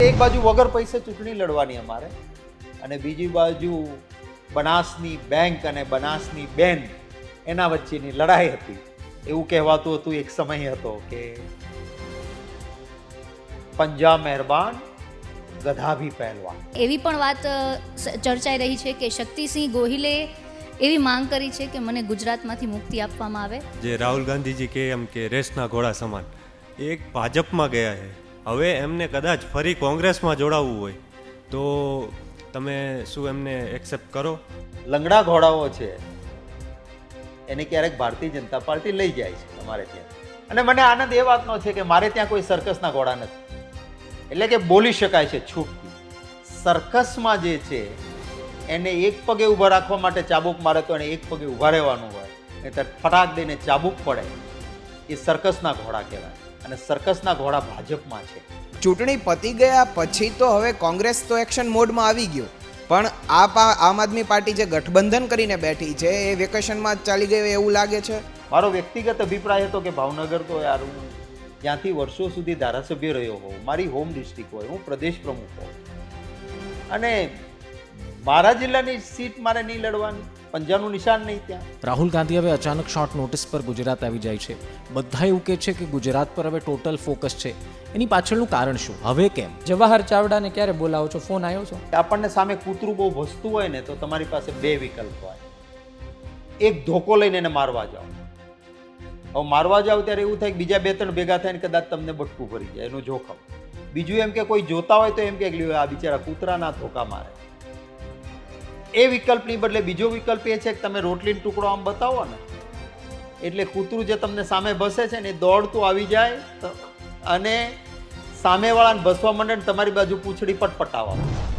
એક બાજુ વગર પૈસે ચૂંટણી લડવાની અમારે અને બીજી બાજુ બનાસની બેંક અને બનાસની બેન એના વચ્ચેની લડાઈ હતી. એવું કહેવાતું હતું એક સમય હતો કે પંજા મહેરબાન ગધા ભી પહેલવાન. એવી પણ વાત ચર્ચાઈ રહી છે કે શક્તિસિંહ ગોહિલે એવી માંગ કરી છે કે મને ગુજરાતમાંથી મુક્તિ આપવામાં આવે. જે રાહુલ ગાંધીજી કે એમ કે રેસના ઘોડા સમાન. એ એક ભાજપમાં ગયા છે હવે એમને કદાચ ફરી કોંગ્રેસમાં જોડાવવું હોય, તો તમે શું એમને એક્સેપ્ટ કરો? લંગડા ઘોડાઓ છે. એને ક્યારેક ભારતીય જનતા પાર્ટી લઈ જાય છે અમારે ત્યાં. અને મને આનંદ એ વાતનો છે કે મારે ત્યાં કોઈ સર્કસના ઘોડા નથી. એટલે કે બોલી શકાય છે છૂટથી સર્કસમાં જે છે, એને એક પગે ઊભા રાખવા માટે ચાબુક મારે તો એને એક પગે ઊભા રહેવાનું હોય. નહીતર ફટાક દઈને ચાબુક પડે. એ સર્કસના ઘોડા કહેવાય. અને સર્કસના ઘોડા ભાજપમાં છે. ચૂંટણી પતી ગયા પછી તો હવે કોંગ્રેસ તો એક્શન મોડમાં આવી ગયું. પણ આ આમ આદમી પાર્ટી જે ગઠબંધન કરીને બેઠી છે એ વેકેશનમાં જ ચાલી ગયું એવું લાગે છે? મારો વ્યક્તિગત અભિપ્રાય હતો કે ભાવનગર તો યાર હું જ્યાંથી વર્ષો સુધી ધારાસભ્ય રહ્યો હોઉં. મારી હોમ ડિસ્ટ્રિક્ટ હોય હું પ્રદેશ પ્રમુખ હોઉં. અને મારા જિલ્લાની સીટ મારે નહીં લડવાની. પંજાનું નિશાન નહીં ત્યાં. રાહુલ ગાંધી હવે અચાનક શોર્ટ નોટિસ પર ગુજરાત આવી જાય છે. બધા એવું કહે છે કે ગુજરાત પર હવે ટોટલ ફોકસ છે. એની પાછળનું કારણ શું? હવે કેમ? જવાહર ચાવડાને ક્યારે બોલાવો છો? ફોન આવ્યો છો? આપણને સામે કૂતરું બહુ ભસતું હોય ને તો તમારી પાસે બે વિકલ્પ હોય. એક ધોકો લઈને એને મારવા જાઓ. હવે મારવા જાવ ત્યારે એવું થાય કે બીજા બે ત્રણ ભેગા થાય ને કદાચ તમને બટકું ભરી જાય એનું જોખમ. બીજું એમ કે કોઈ જોતા હોય તો એમ કે આ બિચારા કૂતરાના ધોકા મારે. એ વિકલ્પની બદલે બીજો વિકલ્પ એ છે કે તમે રોટલીનો ટુકડો આમ બતાવો ને, એટલે કૂતરું જે તમને સામે ભસે છે ને એ દોડતું આવી જાય અને સામેવાળાને ભસવા માંડે ને તમારી બાજુ પૂંછડી પટપટાવા માંડે.